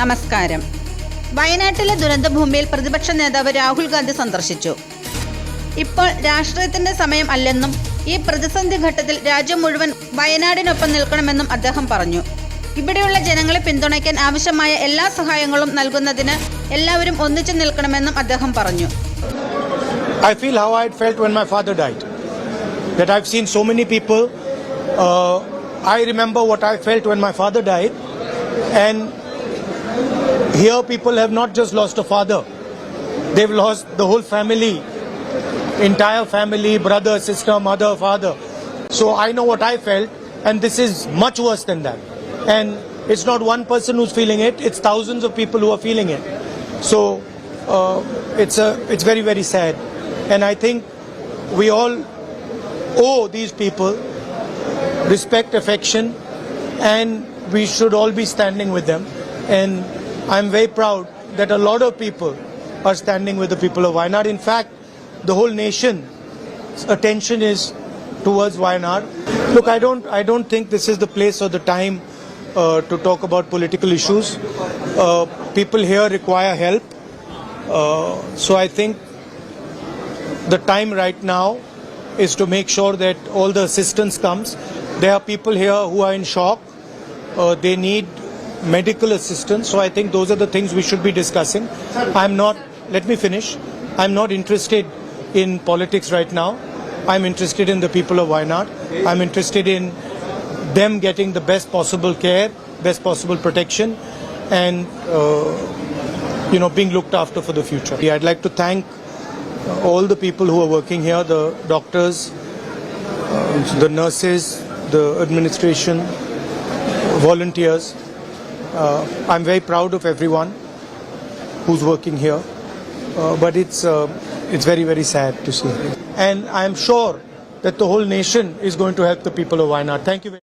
നമസ്കാരം വയനാട്ടിലെ ദുരന്തഭൂമിയിൽ പ്രതിപക്ഷ നേതാവ് രാഹുൽ ഗാന്ധി സന്ദർശിച്ചു ഇപ്പോൾ രാഷ്ട്രീയത്തിന്റെ സമയം അല്ലെന്നും ഈ പ്രതിസന്ധി ഘട്ടത്തിൽ രാജ്യം മുഴുവൻ വയനാടിനൊപ്പം നിൽക്കണമെന്നും അദ്ദേഹം പറഞ്ഞു ഇവിടെയുള്ള ജനങ്ങളെ പിന്തുണയ്ക്കാൻ ആവശ്യമായ എല്ലാ സഹായങ്ങളും നൽകുന്നതിന് എല്ലാവരും ഒന്നിച്ചു നിൽക്കണമെന്നും അദ്ദേഹം പറഞ്ഞു I feel how I felt when my father died. That I've seen so many people. Uh, I remember what I felt when my father died. And here people have not just lost a father, they've lost the whole family, entire family, brother, sister, mother, father. So I know what I felt, and this is much worse than that. And it's not one person who's feeling it, it's thousands of people who are feeling it. So uh, it's, a, it's very, very sad. And I think we all owe these people respect, affection, and we should all be standing with them. And I'm very proud that a lot of people are standing with the people of Wayanad. In fact, the whole nation's attention is towards Wayanad. Look, I don't, I don't think this is the place or the time uh, to talk about political issues. Uh, people here require help. Uh, so I think the time right now is to make sure that all the assistance comes. There are people here who are in shock. Uh, they need medical assistance. So I think those are the things we should be discussing. I'm not, let me finish. I'm not interested in politics right now. I'm interested in the people of Wayanad. I'm interested in them getting the best possible care, best possible protection, and uh, you know being looked after for the future. I'd like to thank all the people who are working here, the doctors, uh, the nurses, the administration, volunteers. Uh, I'm very proud of everyone who's working here, uh, but it's uh, it's very very sad to see. And I'm sure that the whole nation is going to help the people of Wayanad. Thank you. Very